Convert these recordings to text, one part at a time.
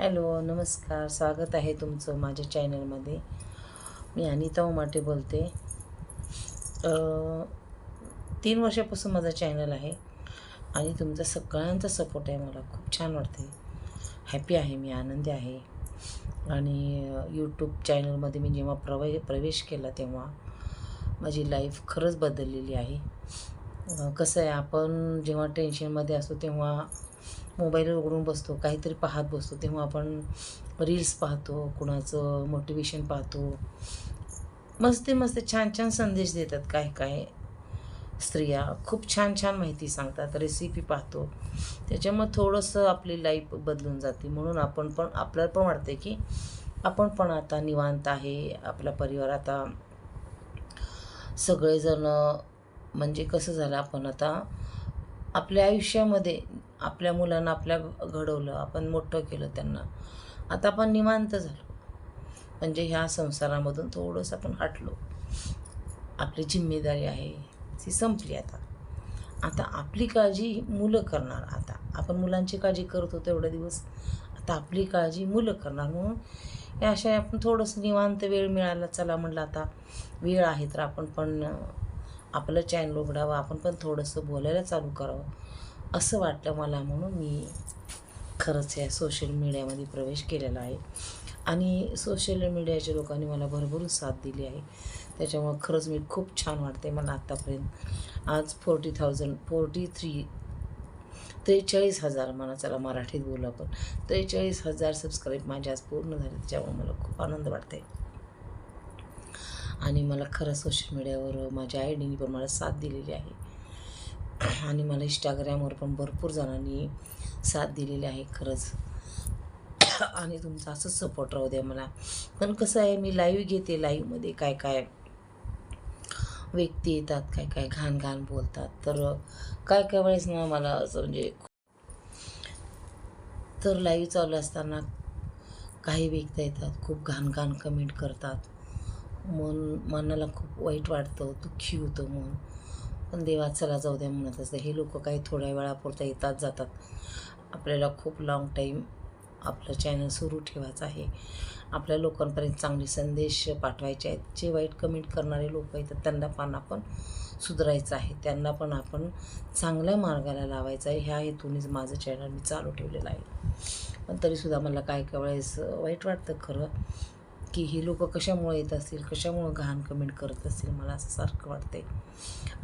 Hello नमस्कार. स्वागत आहे तुमचं माझ्या चॅनलमध्ये. मी अनिता उमाटे बोलते. तीन वर्षापासून माझा चॅनल आहे आणि तुमचा सगळ्यांचा सपोर्ट आहे मला. खूप छान वाटते हॅपी आहे मी आनंदी आहे. आणि यूट्यूब चॅनलमध्ये मी जेव्हा प्रवे प्रवेश केला तेव्हा माझी लाईफ खरंच बदललेली आहे. कसं आहे आपण जेव्हा टेन्शनमध्ये असतो तेव्हा मोबाईल उघडून बसतो काहीतरी पाहत बसतो. तेव्हा आपण रील्स पाहतो कुणाचं मोटिवेशन पाहतो. मस्त मस्त छान छान संदेश देतात काय काय. स्त्रिया खूप छान छान माहिती सांगतात रेसिपी पाहतो. त्याच्यामुळे थोडंसं आपली लाईफ बदलून जाते. म्हणून आपण पण आपल्याला पण वाटते की आपण पण आता निवांत आहे. आपला परिवार आता सगळेजण म्हणजे कसं झालं आपण आता आपल्या आयुष्यामध्ये आपल्या मुलांना आपल्या घडवलं आपण मोठं केलं त्यांना. आता आपण निवांत झालो. म्हणजे ह्या संसारामधून थोडंसं आपण हटलो. आपली जिम्मेदारी आहे ती संपली आता. आता आपली काळजी मुलं करणार आता. आपण मुलांची काळजी करत होतो एवढे दिवस. आता आपली काळजी मुलं करणार. म्हणून या अशा आपण थोडंसं निवांत वेळ मिळाला चला म्हटलं आता वेळ आहे तर आपण पण आपलं चॅनल उघडावं आपण पण थोडंसं बोलायला चालू करावं. असं वाटलं मला म्हणून मी खरंच या सोशल मीडियामध्ये प्रवेश केलेला आहे. आणि सोशल मीडियाच्या लोकांनी मला भरभरून साथ दिली आहे. त्याच्यामुळं खरंच मी खूप छान वाटते मला आत्तापर्यंत आज फोर्टी थाउजंड फोर्टी थ्री त्रेचाळीस हजार म्हणा चला मराठीत बोलू आपण. त्रेचाळीस हजार सबस्क्राईब माझे आज पूर्ण झाले त्याच्यामुळे मला खूप आनंद वाटते आणि मला खरं सोशल मीडियावर माझ्या आयडीने पण मला साथ दिलेली आहे. आणि मला इंस्टाग्रामवर पण भरपूर जणांनी साथ दिलेली आहे खरंच. आणि तुमचा असंच सपोर्ट राहू द्या मला. पण कसं आहे मी लाईव्ह घेते लाईव्हमध्ये काय काय व्यक्ती येतात काय काय घाण घाण बोलतात. तर काय काय वेळेस ना मला असं म्हणजे तर लाईव्ह चालू असताना काही व्यक्ती येतात खूप घाण घाण कमेंट करतात. मन मनाला खूप वाईट वाटतं दुःखी होतं मन. पण देवा चला जाऊ द्या म्हणत असतं. हे लोक काही थोड्या वेळापुरता येतात जातात. आपल्याला खूप लाँग टाईम आपलं चॅनल सुरू ठेवायचं आहे. आपल्या लोकांपर्यंत चांगले संदेश पाठवायचे आहेत. जे वाईट कमेंट करणारे लोक येतात त्यांना पण आपण सुधारायचं आहे. त्यांना पण आपण चांगल्या मार्गाला लावायचं आहे. ह्या हेतूनेच माझं चॅनल मी चालू ठेवलेलं आहे. पण तरीसुद्धा मला काय काय वेळेस वाईट वाटतं खरं. की ही लोक कशामुळे येत असतील कशामुळं घाण कमेंट करत असतील मला असं सारखं वाटते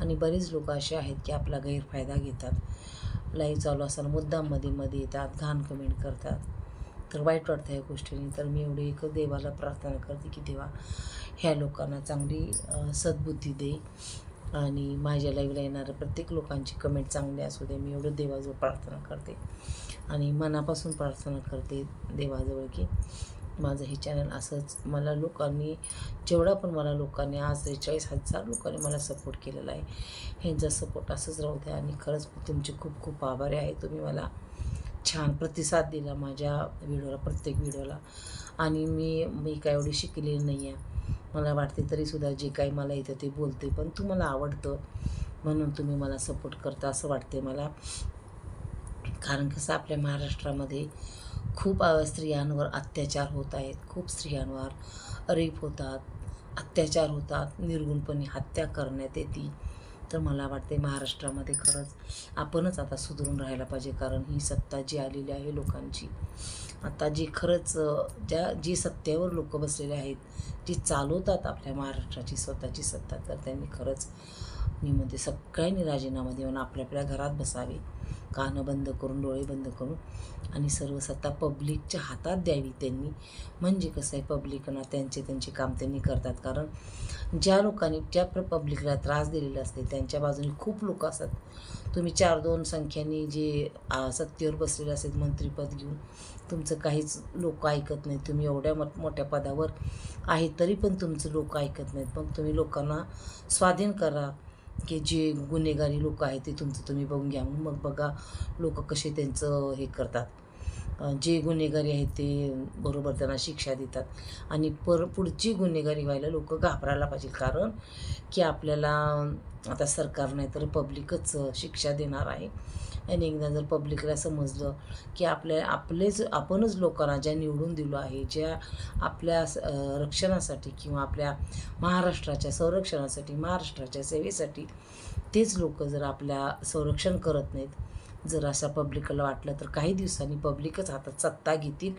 आणि बरेच लोक असे आहेत की आपला गैरफायदा घेतात. लाईव्ह चालू असताना मुद्दाममध्ये मध्ये येतात घाण कमेंट करतात. तर वाईट वाटतं ह्या गोष्टीने. तर मी एवढी एक देवाला प्रार्थना करते की देवा ह्या लोकांना चांगली सद्बुद्धी दे. आणि माझ्या लाईव्हला येणाऱ्या प्रत्येक लोकांची कमेंट चांगली असू दे. मी एवढं देवाजवळ प्रार्थना करते. आणि मनापासून प्रार्थना करते देवाजवळ की माझं हे चॅनल असंच मला लोकांनी जेवढा पण मला लोकांनी आज त्रेचाळीस हजार लोकांनी मला सपोर्ट केलेला आहे. ह्यांचा सपोर्ट असंच राहू द्या आणि खरंच मी तुमचे खूप खूप आभारी आहे. तुम्ही मला छान प्रतिसाद दिला माझ्या व्हिडिओला प्रत्येक व्हिडिओला. आणि मी मी काय एवढी शिकलेली नाही आहे मला वाटते तरीसुद्धा जे काही मला येतं ते बोलते. पण तुम्हाला आवडतं म्हणून तुम्ही मला सपोर्ट करता असं वाटते मला. कारण कसं आपल्या महाराष्ट्रामध्ये खूप स्त्रियांवर अत्याचार होत आहेत. खूप स्त्रियांवर रेप होतात अत्याचार होतात निर्गुणपणे हत्या करण्यात येते. तर मला वाटते महाराष्ट्रामध्ये खरंच आपणच आता सुधरून राहायला पाहिजे कारण ही सत्ता जी आलेली आहे लोकांची आता जी खरंच ज्या जी सत्तेवर लोक बसलेले आहेत जी चालवतात आपल्या महाराष्ट्राची स्वतःची सत्ता तर त्यांनी खरंच मी म्हणते सगळ्यांनी राजीनामा देऊन आपल्या आपल्या घरात बसावे. कानं बंद करून डोळे बंद करून आणि सर्व सत्ता पब्लिकच्या हातात द्यावी त्यांनी. म्हणजे कसं आहे पब्लिकना त्यांचे त्यांचे काम त्यांनी करतात. कारण ज्या लोकांनी ज्या प्र पब्लिकला त्रास दिलेला असते त्यांच्या बाजूने खूप लोक असतात. तुम्ही चार दोन संख्यांनी जे सत्तेवर बसलेले असतात मंत्रीपद घेऊन तुमचं काहीच लोक ऐकत नाहीत. तुम्ही एवढ्या मोठ्या पदावर आहे तरी पण तुमचं लोक ऐकत नाहीत. मग तुम्ही लोकांना स्वाधीन करा. की जे गुन्हेगारी लोक आहेत ते तुमचं तुम्ही बघून घ्या. मग बघा लोक कसे त्यांचं हे करतात. जे गुन्हेगारी आहेत ते बरोबर त्यांना शिक्षा देतात. आणि पर पुढची गुन्हेगारी व्हायला लोक घाबरायला पाहिजे. कारण की आपल्याला आता सरकार नाही तर पब्लिकच शिक्षा देणार आहे. आणि एकदा जर पब्लिकला समजलं की आपल्या आपलेच आपणच लोकांना ज्या निवडून दिलो आहे ज्या आपल्या रक्षणासाठी किंवा आपल्या महाराष्ट्राच्या संरक्षणासाठी महाराष्ट्राच्या सेवेसाठी तेच लोक जर आपल्या संरक्षण करत नाहीत जर अशा पब्लिकला वाटलं तर काही दिवसांनी पब्लिकच हातात सत्ता घेतील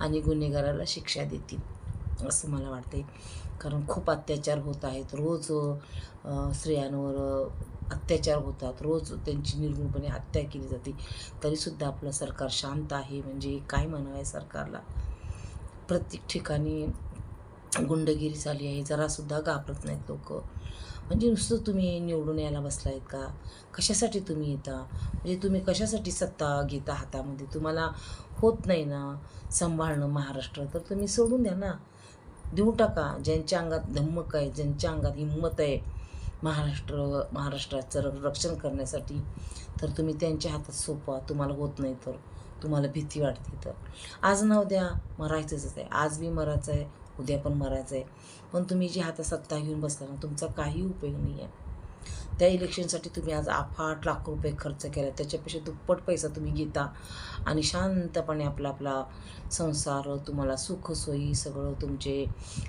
आणि गुन्हेगाराला शिक्षा देतील असं मला वाटते कारण खूप अत्याचार होत आहेत. रोज स्त्रियांवर अत्याचार होतात. रोज त्यांची निर्गुणपणे हत्या केली जाते. तरीसुद्धा आपलं सरकार शांत आहे. म्हणजे काय म्हणावं आहे सरकारला? प्रत्येक ठिकाणी गुंडगिरी झाली आहे जरासुद्धा घाबरत नाहीत लोक. म्हणजे नुसतं तुम्ही निवडून यायला बसला आहेत का? कशासाठी तुम्ही येता? म्हणजे तुम्ही कशासाठी सत्ता घेता हातामध्ये तुम्हाला होत नाही ना सांभाळणं महाराष्ट्र तर तुम्ही सोडून द्या ना. देऊ टाका. ज्यांच्या अंगात धम्मक आहे ज्यांच्या अंगात हिंमत आहे महाराष्ट्र महाराष्ट्राचं र- रक्षण करण्यासाठी तर तुम्ही त्यांच्या हातात सोपा. तुम्हाला होत नाही तर तुम्हाला भीती वाटते तर. आज ना उद्या मरायचंच आहे. आज बी मरायचं आहे उद्या पण मरायचं आहे पण तुम्ही जी हातात सत्ता घेऊन बसला ना तुमचा काही उपयोग नाही आहे त्या इलेक्शनसाठी तुम्ही आज अफाट लाख रुपये खर्च केला. त्याच्यापेक्षा दुप्पट पैसा तुम्ही घेता. आणि शांतपणे आपला आपला संसार तुम्हाला सुखसोयी सगळं तुमचे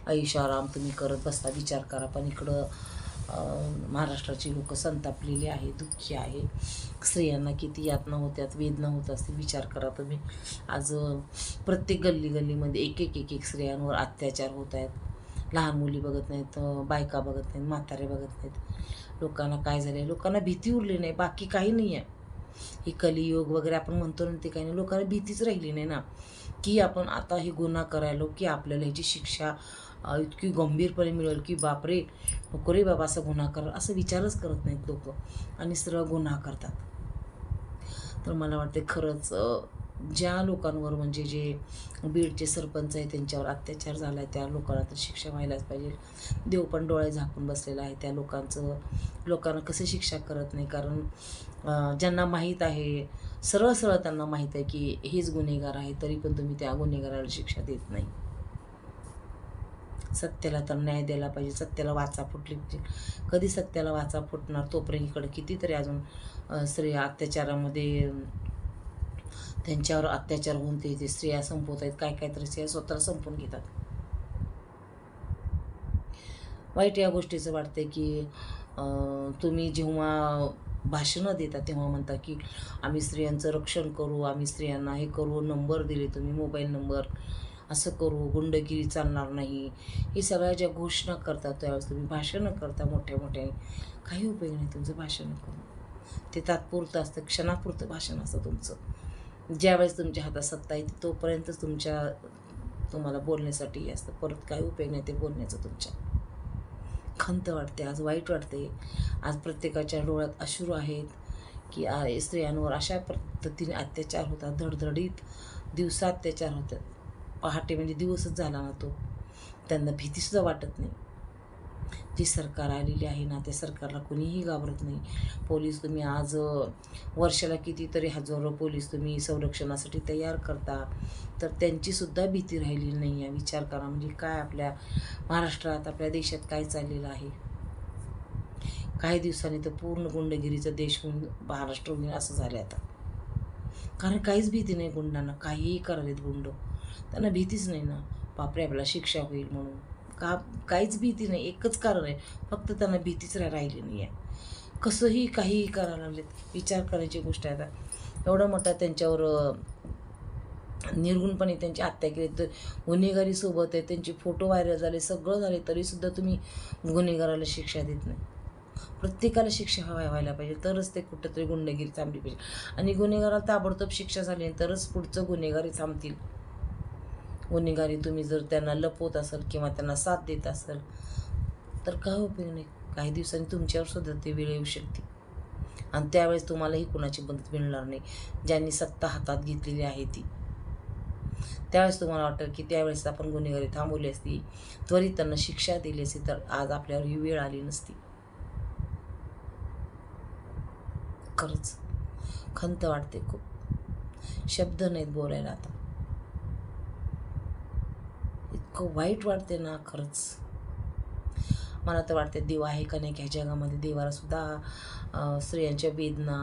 ऐशाराम तुम्ही करत बसता. विचार करा. पण इकडं महाराष्ट्राची लोकं संतापलेली आहे दुःखी आहे. स्त्रियांना किती यातना होत्यात वेदना होत असतील विचार करा तुम्ही. आज प्रत्येक गल्ली गल्लीमध्ये एक एक एक एक स्त्रियांवर अत्याचार होत आहेत. लहान मुली बघत नाहीत बायका बघत नाहीत म्हातारे बघत नाहीत. लोकांना काय झालं आहे लोकांना भीती उरली नाही बाकी काही नाही आहे ही कलियोग वगैरे आपण म्हणतो ना ते काही नाही. लोकांना भीतीच राहिली नाही ना की आपण आता हे गुन्हा करायलो की आपल्याला ह्याची शिक्षा इतकी गंभीरपणे मिळेल की बापरे नको रे बाबा असं गुन्हा कर असं विचारच करत नाहीत लोक आणि सरळ गुन्हा करतात. तर मला वाटते खरंच ज्या लोकांवर म्हणजे जे बीडचे सरपंच आहे त्यांच्यावर अत्याचार झाला आहे त्या लोकांना तर शिक्षा व्हायलाच पाहिजे. देव पण डोळे झाकून बसलेला आहे त्या लोकांचं. लोकांना कसं शिक्षा करत नाही? कारण ज्यांना माहीत आहे सरळ सरळ त्यांना माहीत आहे की हेच गुन्हेगार आहे तरी पण तुम्ही त्या गुन्हेगाराला शिक्षा देत नाही. सत्याला तर न्याय द्यायला पाहिजे सत्याला वाचा फुटली पाहिजे. कधी सत्याला वाचा फुटणार? तोपर्यंत इकडे कितीतरी अजून स्त्रिया अत्याचारामध्ये त्यांच्यावर अत्याचार होऊन ते ते स्त्रिया संपवत आहेत काय काय तरी स्त्रिया स्वतःला संपवून घेतात. वाईट या गोष्टीचं वाटतंय की तुम्ही जेव्हा भाषणं देता तेव्हा म्हणता की आम्ही स्त्रियांचं रक्षण करू आम्ही स्त्रियांना हे करू नंबर दिले तुम्ही मोबाईल नंबर. असं करू गुंडगिरी चालणार नाही. हे सगळ्या ज्या घोषणा करता त्यावेळेस तुम्ही भाषणं करता मोठ्या मोठ्या काही उपयोग नाही तुमचं भाषण करून ते तात्पुरतं असतं क्षणापुरतं भाषण असतं तुमचं. ज्यावेळेस तुमच्या हातात सत्ता येते तोपर्यंतच तुमच्या तुम्हाला बोलण्यासाठी असतं. परत काही उपयोग नाही ते बोलण्याचं तुमच्या. खंत वाटते आज वाईट वाटते. आज प्रत्येकाच्या डोळ्यात अश्रू आहेत की स्त्रियांवर अशा पद्धतीने अत्याचार होतात धडधडीत दिवसा अत्याचार होतात. पहाटे म्हणजे दिवसच झाला ना तो त्यांना भीतीसुद्धा वाटत नाही. जी सरकार आलेली आहे ना त्या सरकारला कोणीही घाबरत नाही. पोलीस तुम्ही आज वर्षाला कितीतरी हजारो पोलीस तुम्ही संरक्षणासाठी तयार करता. तर त्यांचीसुद्धा भीती राहिली नाही आहे. विचार करा म्हणजे काय आपल्या महाराष्ट्रात आपल्या देशात काय चाललेलं आहे? काही दिवसांनी तर पूर्ण गुंडगिरीचा देश होऊन महाराष्ट्र होईल असं झालं आता. कारण काहीच भीती नाही गुंडांना. काहीही करायलेत गुंड. त्यांना भीतीच नाही ना. बापरे आपल्याला शिक्षा होईल म्हणून. का काहीच भीती नाही एकच कारण आहे. फक्त त्यांना भीतीच राहिली नाही आहे कसंही काहीही करायला लागलेत विचार करायची गोष्ट आहे आता. एवढा मोठा त्यांच्यावर निर्गुणपणे त्यांची हत्या केली. तर गुन्हेगारीसोबत आहे त्यांचे फोटो व्हायरल झाले सगळं झाले तरीसुद्धा तुम्ही गुन्हेगाराला शिक्षा देत नाही. प्रत्येकाला शिक्षा हवा व्हायला पाहिजे. तरच ते कुठंतरी गुंडगिरी थांबली पाहिजे. आणि गुन्हेगाराला ताबडतोब शिक्षा झाली तरच पुढचं गुन्हेगारी थांबतील. गुन्हेगारी तुम्ही जर त्यांना लपवत असाल किंवा त्यांना साथ देत असाल तर काय उपयोग हो नाही काही दिवसांनी तुमच्यावर सुद्धा ते वेळ येऊ शकते. आणि त्यावेळेस तुम्हालाही कुणाची मदत मिळणार नाही. ज्यांनी सत्ता हातात घेतलेली आहे ती. त्यावेळेस तुम्हाला वाटेल की त्यावेळेस आपण गुन्हेगारी थांबवली असती त्वरित त्यांना शिक्षा दिली असती तर आज आपल्यावर ही वेळ आली नसती. खरंच खंत वाटते खूप. शब्द नाहीत बोलायला आता. इतकं वाईट वाटते ना खरंच. मला तर वाटते देव आहे का नाही ह्या जगामध्ये देवाला सुद्धा स्त्रियांच्या वेदना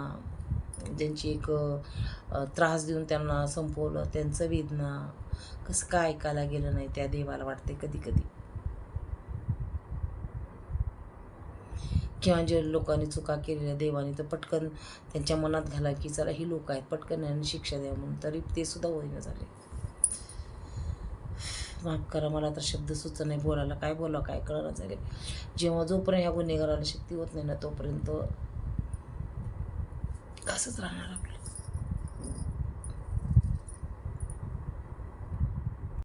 ज्यांची एक त्रास देऊन त्यांना संपवलं त्यांचं वेदना कसं काय ऐकायला गेलं नाही त्या देवाला वाटते कधी कधी किंवा जे लोकांनी चुका केलेल्या देवाने तर पटकन त्यांच्या मनात घाला की चला ही लोक आहेत पटकन यांनी शिक्षा द्या म्हणून तरी ते सुद्धा होईना झाले. माफ करा मला तर शब्द सुचत नाही बोलायला. काय बोला काय कळणार झाले जेव्हा जोपर्यंत ह्या गुन्हेगाराला शक्ती होत नाही ना तोपर्यंत असंच राहणार आपलं.